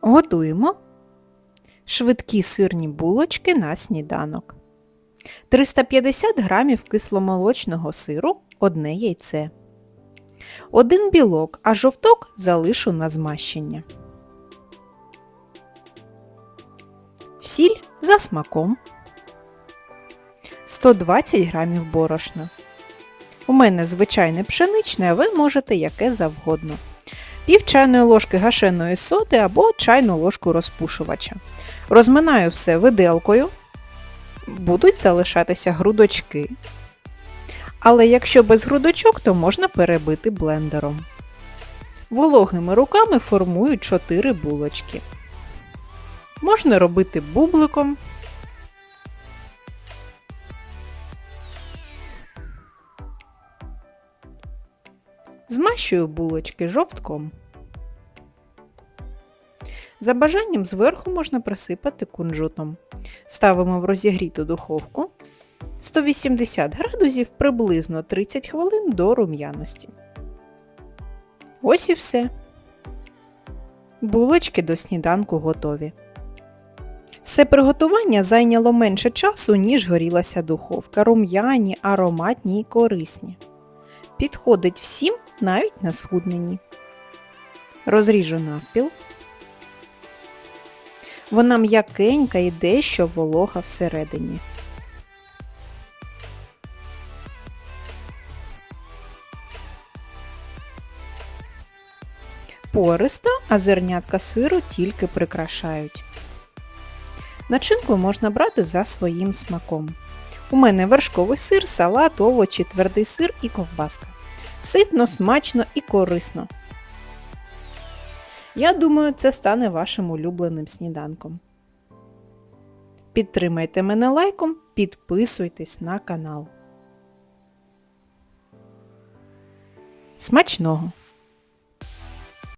Готуємо швидкі сирні булочки на сніданок. 350 грамів кисломолочного сиру, одне яйце. Один білок, а жовток залишу на змащення. Сіль за смаком. 120 грамів борошна. У мене звичайне пшеничне, а ви можете яке завгодно. Пів чайної ложки гашеної соди або чайну ложку розпушувача. Розминаю все виделкою. Будуть залишатися грудочки. Але якщо без грудочок, то можна перебити блендером. Вологими руками формую 4 булочки. Можна робити бубликом. Змащую булочки жовтком. За бажанням зверху можна присипати кунжутом. Ставимо в розігріту духовку 180 градусів приблизно 30 хвилин до рум'яності. Ось і все. Булочки до сніданку готові. Все приготування зайняло менше часу, ніж горілася духовка. Рум'яні, ароматні і корисні. Підходить всім, навіть на схудненні. Розріжу навпіл. Вона м'якенька і дещо волога всередині. Пориста, а зернятка сиру тільки прикрашають. Начинку можна брати за своїм смаком. У мене вершковий сир, салат, овочі, твердий сир і ковбаска. Ситно, смачно і корисно. Я думаю, це стане вашим улюбленим сніданком. Підтримайте мене лайком, підписуйтесь на канал. Смачного!